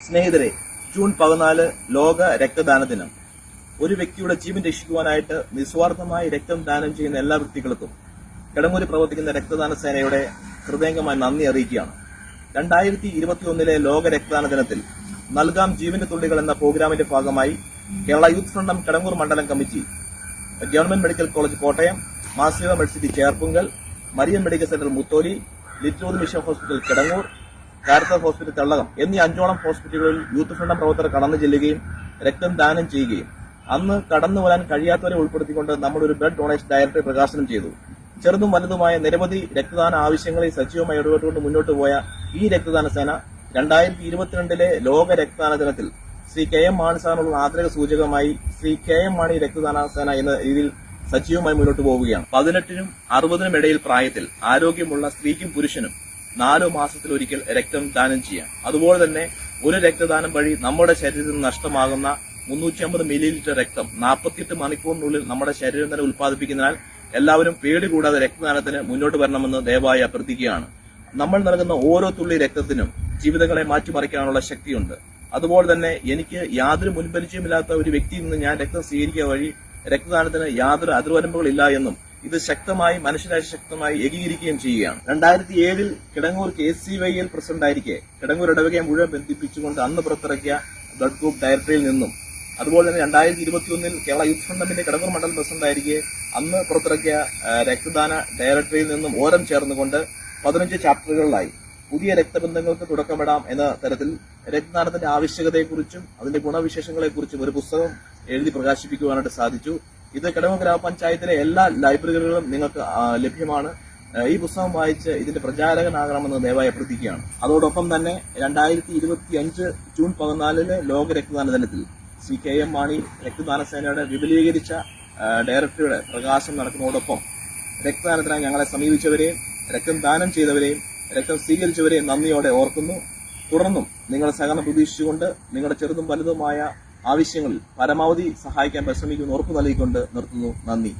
സ്നേഹിതരെ ജൂൺ പതിനാല് ലോക രക്തദാന ദിനം. ഒരു വ്യക്തിയുടെ ജീവൻ രക്ഷിക്കുവാനായിട്ട് നിസ്വാർത്ഥമായി രക്തം ദാനം ചെയ്യുന്ന എല്ലാ വ്യക്തികൾക്കും കിടങ്ങൂരി പ്രവർത്തിക്കുന്ന രക്തദാന സേനയുടെ ഹൃദയംഗമായി നന്ദി അറിയിക്കുകയാണ്. രണ്ടായിരത്തി ഇരുപത്തിയൊന്നിലെ ലോക രക്തദാന ദിനത്തിൽ നൽകാം ജീവന്റെ തുള്ളികൾ എന്ന പ്രോഗ്രാമിന്റെ ഭാഗമായി കേരള യൂത്ത് ഫ്രണ്ടം കിടങ്ങൂർ മണ്ഡലം committee government medical college Kottayam മാസിക medicity Cherpunkal Marian medical centre Mutholy ലിറ്റോദ് mission hospital Kidangoor Caritas hospital Thellakom എന്നീ അഞ്ചോളം ഹോസ്പിറ്റലുകളിൽ യൂത്ത് ഫ്രണ്ടം പ്രവർത്തകർ കടന്നു ചെല്ലുകയും രക്തം ദാനം ചെയ്യുകയും അന്ന് കടന്നു വരാൻ കഴിയാത്തവരെ ഉൾപ്പെടുത്തിക്കൊണ്ട് നമ്മൾ ഒരു ബ്ലഡ് ഡൊണേഷൻ ഡയറക്ടറി പ്രകാശനം ചെയ്തു. ചെറുതും വലുതുമായ നിരവധി രക്തദാന ആവശ്യങ്ങളെ സജീവമായി ഇടപെട്ടുകൊണ്ട് മുന്നോട്ട് പോയ ഈ രക്തദാന സേന രണ്ടായിരത്തി ഇരുപത്തിരണ്ടിലെ ലോക രക്തദാന ദിനത്തിൽ ശ്രീ കെ എം മാണി സാറിനുള്ള ആദരക സൂചകമായി ശ്രീ കെ എം മാണി രക്തദാന സേന എന്ന രീതിയിൽ സജീവമായി മുന്നോട്ട് പോവുകയാണ്. പതിനെട്ടിനും അറുപതിനും ഇടയിൽ പ്രായത്തിൽ ആരോഗ്യമുള്ള സ്ത്രീക്കും പുരുഷനും നാലു മാസത്തിലൊരിക്കൽ രക്തം ദാനം ചെയ്യാം. അതുപോലെ തന്നെ ഒരു രക്തദാനം വഴി നമ്മുടെ ശരീരത്തിൽ നഷ്ടമാകുന്ന മുന്നൂറ്റി അമ്പത് മില്ലി ലിറ്റർ രക്തം നാൽപ്പത്തിയെട്ട് മണിക്കൂറിനുള്ളിൽ നമ്മുടെ ശരീരം തന്നെ ഉൽപ്പാദിപ്പിക്കുന്നതിനാൽ എല്ലാവരും പേടി കൂടാതെ രക്തദാനത്തിന് മുന്നോട്ട് വരണമെന്ന് ദയവായി അഭ്യർത്ഥിക്കുകയാണ്. നമ്മൾ നൽകുന്ന ഓരോ തുള്ളി രക്തത്തിനും ജീവിതങ്ങളെ മാറ്റിമറിക്കാനുള്ള ശക്തിയുണ്ട്. അതുപോലെ തന്നെ എനിക്ക് യാതൊരു മുൻപരിചയമില്ലാത്ത ഒരു വ്യക്തിയിൽ നിന്ന് ഞാൻ രക്തം സ്വീകരിക്കുക വഴി രക്തദാനത്തിന് യാതൊരു അതിർവരമ്പുകളില്ല എന്നും ഇത് ശക്തമായി മനുഷ്യരാശി ശക്തമായി ഏകീകരിക്കുകയും ചെയ്യുകയാണ്. രണ്ടായിരത്തി ഏഴിൽ Kidangoor K C Y L പ്രസിഡന്റായിരിക്കെ Kidangoor ഇടവകയെ മുഴുവൻ ബന്ധിപ്പിച്ചുകൊണ്ട് അന്ന് പുറത്തിറക്കിയ ബ്ലഡ് ഗ്രൂപ്പ് ഡയറക്ടറിയിൽ നിന്നും. അതുപോലെ തന്നെ രണ്ടായിരത്തി ഇരുപത്തിയൊന്നിൽ കേരള യൂത്ത് ഫണ്ടമിന്റെ കിടങ്ങൂർ മണ്ഡലം പ്രസിഡന്റായിരിക്കെ അന്ന് പുറത്തിറക്കിയ രക്തദാന ഡയറക്ടറിയിൽ നിന്നും ഓരം ചേർന്നുകൊണ്ട് പതിനഞ്ച് ചാപ്റ്ററുകളിലായി. പുതിയ രക്തബന്ധങ്ങൾക്ക് തുടക്കമിടാം എന്ന തരത്തിൽ രക്തദാനത്തിന്റെ ആവശ്യകതയെക്കുറിച്ചും അതിന്റെ ഗുണവിശേഷങ്ങളെക്കുറിച്ചും ഒരു പുസ്തകം എഴുതി പ്രകാശിപ്പിക്കുവാനായിട്ട് സാധിച്ചു. ഇത് കിടവ ഗ്രാമപഞ്ചായത്തിലെ എല്ലാ ലൈബ്രറികളിലും നിങ്ങൾക്ക് ലഭ്യമാണ്. ഈ പുസ്തകം വായിച്ച് ഇതിന്റെ പ്രചാരകനാകണമെന്ന് ദയവായി അഭ്യർത്ഥിക്കുകയാണ്. അതോടൊപ്പം തന്നെ രണ്ടായിരത്തി ഇരുപത്തി അഞ്ച് ജൂൺ പതിനാലിന് ലോക രക്തദാന ദിനത്തിൽ സി കെ എം മാണി രക്തദാന സേനയുടെ വിപുലീകരിച്ച ഡയറക്ടറുടെ പ്രകാശം പ്രകാശനം നടക്കുന്നതോടൊപ്പം രക്തദാനത്തിനായി ഞങ്ങളെ സമീപിച്ചവരെയും രക്തം ദാനം ചെയ്തവരെയും രക്തം സ്വീകരിച്ചവരെയും നന്ദിയോടെ ഓർക്കുന്നു. തുടർന്നും നിങ്ങളുടെ സഹകരണം പ്രതീക്ഷിച്ചുകൊണ്ട് നിങ്ങളുടെ ചെറുതും വലുതുമായ ആവശ്യങ്ങളിൽ പരമാവധി സഹായിക്കാൻ പരിശ്രമിക്കുമെന്ന് ഉറപ്പു നൽകിക്കൊണ്ട് നിർത്തുന്നു. നന്ദി.